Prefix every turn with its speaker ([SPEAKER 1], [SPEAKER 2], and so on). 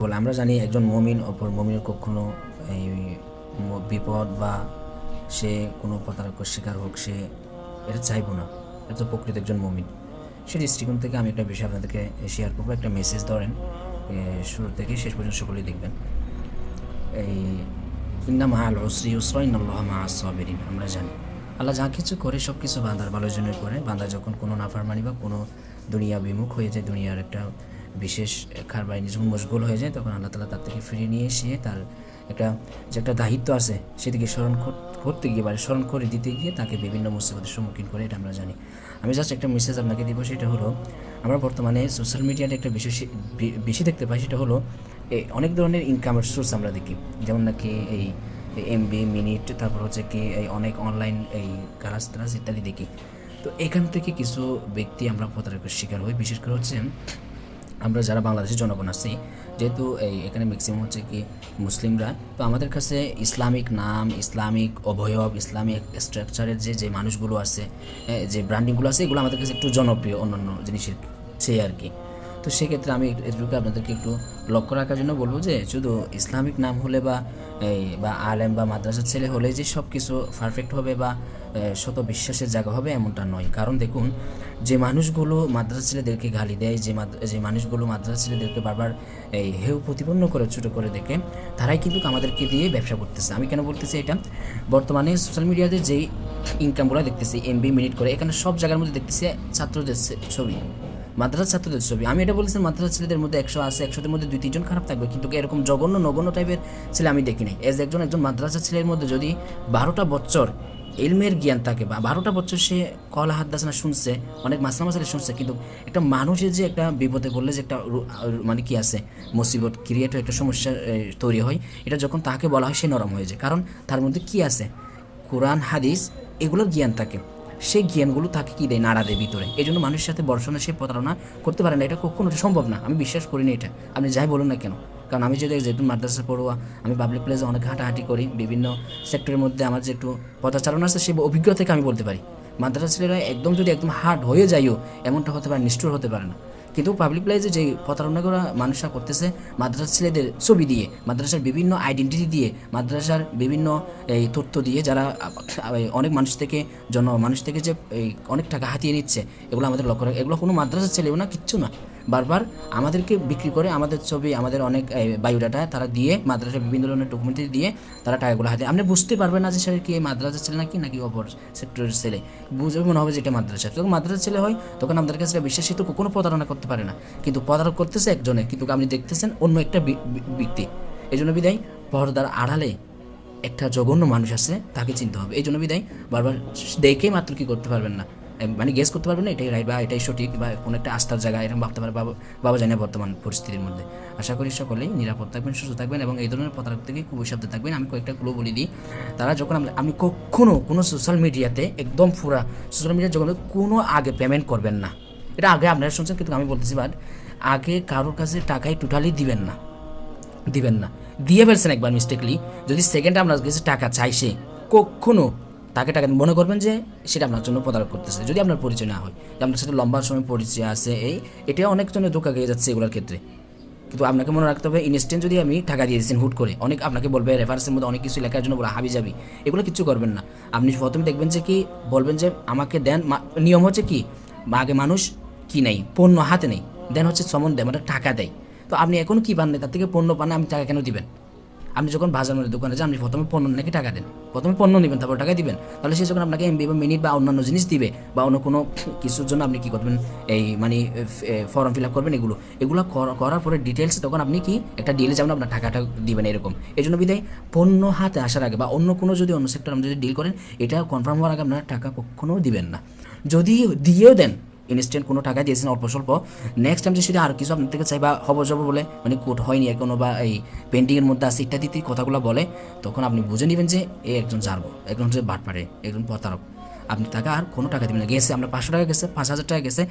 [SPEAKER 1] বলে, আমরা জানি একজন মমিন অপর মমিনের কখনো এই বিপদ বা সে কোনো প্রতারকের শিকার হোক, সে এটা চাইব না। এটা তো প্রকৃত একজন মমিন। সে দৃষ্টিকোণ থেকে আমি একটা বিষয় আপনাদেরকে শেয়ার করব, একটা মেসেজ ধরেন। শুরু থেকে শেষ পর্যন্ত সকলেই দেখবেন। এই ইন্না মাহাল ওসরি উসরা ইন্নাল্লাহ মা আমরা জানি। আল্লাহ যা কিছু করে সব কিছু বান্দার ভালোর জন্য করে। বান্দা যখন কোনো নাফারমানি বা কোনো দুনিয়া বিমুখ হয়ে যায়, দুনিয়ার একটা বিশেষ খারবাইনি যখন মশগুল হয়ে যায়, তখন আল্লাহ তালা তার থেকে ফিরিয়ে নিয়ে এসে তার একটা যে একটা দায়িত্ব আছে সেদিকে স্মরণ করতে গিয়ে বা স্মরণ করে দিতে গিয়ে তাকে বিভিন্ন মুসিবতের সম্মুখীন করে, এটা আমরা জানি। আমি জাস্ট একটা মেসেজ আপনাকে দিব, সেটা হলো, আমরা বর্তমানে সোশ্যাল মিডিয়াতে একটা বেশি বে- বেশি দেখতে পাই, সেটা হলো অনেক ধরনের ইনকামের সোর্স আমরা দেখি। যেমন নাকি এই এমবি মিনিট তারপর হচ্ছে কি এই অনেক অনলাইন এই ক্লাস টালাস ইত্যাদি দেখি। তো এখান থেকে কিছু ব্যক্তি আমরা প্রতারকের শিকার হই, বিশেষ করে হচ্ছে আমরা যারা বাংলাদেশের জনগণ আছি, যেহেতু এই এখানে ম্যাক্সিমাম হচ্ছে কি মুসলিমরা, তো আমাদের কাছে ইসলামিক নাম, ইসলামিক অবয়ব, ইসলামিক স্ট্রাকচারের যে যে মানুষগুলো আছে যে ব্র্যান্ডিংগুলো আছে, এগুলো আমাদের কাছে একটু জনপ্রিয় অন্যান্য জিনিসের সেই আর কি। তো সেক্ষেত্রে আমি এটুকু আপনাদেরকে একটু লক্ষ্য রাখার জন্য বলব যে শুধু ইসলামিক নাম হলে বা, এই, বা আলেম বা মাদ্রাসার ছেলে হলে যে সব কিছু পারফেক্ট হবে বা শত বিশ্বাসের জায়গা হবে এমনটা নয়। কারণ দেখুন, যে মানুষগুলো মাদ্রাসা ছেলেদেরকে গালি দেয়, যে যে মানুষগুলো মাদ্রাসা ছেলেদেরকে বারবার, এই হেউ প্রতিপন্ন করে, ছোটো করে দেখে, তারাই কিন্তু আমাদেরকে দিয়ে ব্যবসা করতেছে। আমি কেন বলতেছি এটা? বর্তমানে সোশ্যাল মিডিয়াতে যেই ইনকামগুলো দেখতেছি এমবি মিনিট করে, এখানে সব জায়গার মধ্যে দেখতেছি ছাত্রদের ছবি। মাদ্রাসা ছাত্রদের ছবি। আমি এটা বলেছি মাদ্রাসা ছেলেদের মধ্যে একশো আছে, একশোদের মধ্যে দুই তিনজন খারাপ থাকবে। কিন্তু এরকম জঘন্য, নগণ্য টাইপের ছেলে আমি দেখি নাই। এজ একজন একজন মাদ্রাসা ছেলের মধ্যে যদি বারোটা বছর এলমের জ্ঞান থাকে বা বারোটা বছর সে কলা হাত দাসনা শুনছে, অনেক মাসলা মাসালে শুনছে, কিন্তু একটা মানুষের যে একটা বিপদে পড়লে যে একটা মানে কি আছে, মুসিবত ক্রিয়েট একটা সমস্যা তৈরি হয়, এটা যখন তাকে বলা হয় সে নরম হয়ে যায়। কারণ তার মধ্যে কি আছে? কোরআন, হাদিস, এগুলোর জ্ঞান থাকে। সেই জ্ঞানগুলো তাকে কী দেয়? নাড়া দেয় ভিতরে। এই জন্য মানুষের সাথে বর্ষণে, সে প্রতারণা করতে পারে না। এটা কখনো সম্ভব না। আমি বিশ্বাস করি না এটা। আপনি যাই বলুন না কেন? কারণ আমি যদি যেহেতু মাদ্রাসা পড়ুয়া, আমি পাবলিক প্লেসে অনেক হাঁটাহাঁটি করি, বিভিন্ন সেক্টরের মধ্যে আমার যে একটু পদাচারণ আছে সেই অভিজ্ঞতা থেকে আমি বলতে পারি। মাদ্রাসা ছেলেরা একদম যদি একদম হার্ড হয়ে যাইও, এমনটা হতে পারে, নিষ্ঠুর হতে পারে না। কিন্তু পাবলিক প্লেসে যে প্রতারণা করা মানুষরা করতেছে মাদ্রাসা ছেলেদের ছবি দিয়ে, মাদ্রাসার বিভিন্ন আইডেন্টিটি দিয়ে, মাদ্রাসার বিভিন্ন এই তথ্য দিয়ে যারা অনেক মানুষ থেকে, জন, মানুষ থেকে যে এই অনেক টাকা হাতিয়ে নিচ্ছে, এগুলো আমাদের লক্ষ্য রাখা। এগুলো কোনো মাদ্রাসার ছেলেও না, কিচ্ছু না। বারবার আমাদেরকে বিক্রি করে আমাদের ছবি, আমাদের অনেক বায়োডাটা তারা দিয়ে, মাদ্রাসার বিভিন্ন ধরনের ডকুমেন্ট দিয়ে তারা টাকাগুলো হাতে আপনি বুঝতে পারবেন না যে সে কি মাদ্রাসার ছেলে নাকি নাকি অপর সেক্টরের ছেলে। বুঝবে মনে হবে যে এটা মাদ্রাসা। যখন মাদ্রাসার ছেলে হয়, তখন আমাদের কাছে বিশ্বাসিত কোনো প্রতারণা করতে পারে না। কিন্তু প্রতারণা করতেছে একজনে, কিন্তু আপনি দেখতেছেন অন্য একটা ব্যক্তি। এই জন্য বিদায়, পর্দার আড়ালে একটা জঘন্য মানুষ আছে, তাকে চিনতে হবে। এই জন্য বিদায়, বারবার দেখে মাত্র কি করতে পারবেন না। মানে গেস করতে পারবে না, এটাই রাইট বা এটাই সঠিক বা কোনো একটা আস্থার জায়গা এরকম ভাবতে পারে বাবা বাবা জানে বর্তমান পরিস্থিতির মধ্যে। আশা করি সকলেই নিরাপদ থাকবেন, সুস্থ থাকবেন এবং এই ধরনের প্রতারক থেকে খুবই সাবধান থাকবেন। আমি কয়েকটা ক্লু বলে দিই। তারা যখন আমরা- আপনি কখনো কোনো সোশ্যাল মিডিয়াতে একদম পুরা সোশ্যাল মিডিয়ার যখন কোনো আগে পেমেন্ট করবেন না। এটা আগে আপনারা শুনছেন, কিন্তু আমি বলতেছি বাট আগে কারোর কাছে টাকাই টোটালি দিবেন না। দিবেন না। দিয়ে ফেলছেন একবার মিস্টেকলি যদি সেকেন্ড আপনার কাছে টাকা চাইছে, কখনো তাকে টাকা মনে করবেন যে সেটা আপনার জন্য প্রতারক করতেছে। যদি আপনার পরিচয় না হয়, যে আপনার সাথে লম্বা সময় পরিচয় আছে, এই, এটা অনেকজনের ধোকা গিয়ে যাচ্ছে এগুলোর ক্ষেত্রে। কিন্তু আপনাকে মনে রাখতে হবে ইনস্ট্যান্ট যদি আমি টাকা দিয়ে দিচ্ছেন হুট করে, অনেক আপনাকে বলবে রেফারেন্সের মধ্যে অনেক কিছু লেখার জন্য বলে হাবি যাবি এগুলো কিছু করবেন না। আপনি প্রথমে দেখবেন যে কি, বলবেন যে আমাকে দেন নিয়ম হচ্ছে কি, আগে মানুষ কি নেই? পণ্য হাতে নেই। দেন হচ্ছে সমন দেয় মানে টাকা দেয়। তো আপনি এখন কি পান তার থেকে পণ্য পান আপনি টাকা কেন দিবেন? আপনি যখন বাজার মধ্যে দোকানে যান, আপনি প্রথমে পণ্য নাকি টাকা দেন? প্রথমে পণ্য নেবেন, তারপর টাকা দিবেন। তাহলে সে যখন আপনাকে এমবি বা মিনিট বা অন্যান্য জিনিস দিবে বা অন্য কোনো কিছুর জন্য আপনি কি করবেন? এই মানে ফর্ম ফিল আপ করবেন এগুলো। এগুলো কর- করার পরে ডিটেলস তখন আপনি কি একটা ডিলে যেমন আপনার টাকাটা দিবেন এরকম। এই জন্য বিদায়, পণ্য হাতে আসার আগে বা অন্য কোনো যদি অন্য সেক্টর আপনি যদি ডিল করেন, এটা কনফার্ম হওয়ার আগে আপনার টাকা কখনো দিবেন না। যদি দিয়েও দেন ইনস্ট্যান্ট কোনো টাকা দিয়েছেন অল্প স্বল্প। নেক্সট টাইম যে আর কিছু আপনার থেকে চাই বা হব জবর বলে মানে কোট হয়নি এখনও বা এই পেন্টিংয়ের মধ্যে আছে ইত্যাদি ইত্যাদি কথাগুলো বলে, তখন আপনি বুঝে নেবেন যে এ একজন জারবো, একজন যে বাটপাড়ে একজন প্রতারক। আপনি টাকা আর কোনো টাকা দেবেন না। গেছে, আমরা পাঁচশো টাকা গেছে, পাঁচ হাজার টাকা গেছে